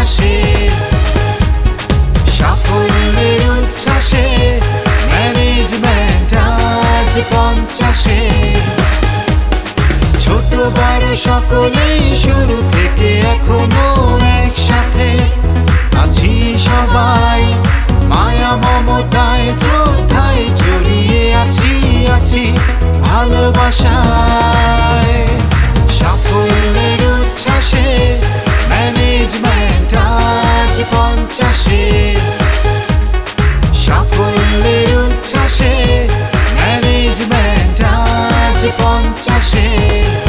উচ্ছ্বাসে পঞ্চাশে। ছোট বড় সকলেই শুরু থেকে এখনও একসাথে। আছি সবাই, মায়া, মমতায়, শ্রদ্ধায় জড়িয়ে আছি আছি ভালোবাসা você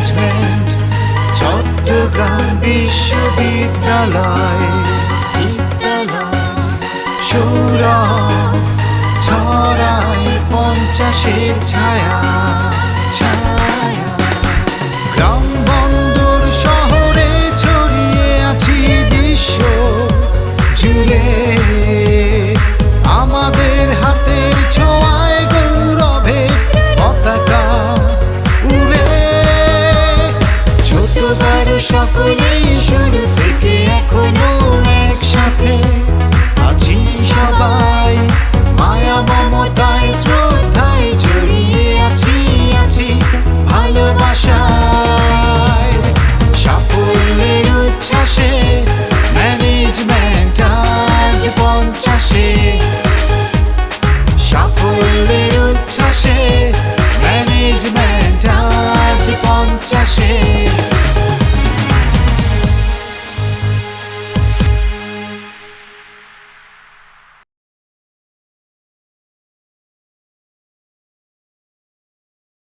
ম্যানেজমেন্ট চট্টগ্রাম বিশ্ববিদ্যালয় বিদ্যালয় সৌরভ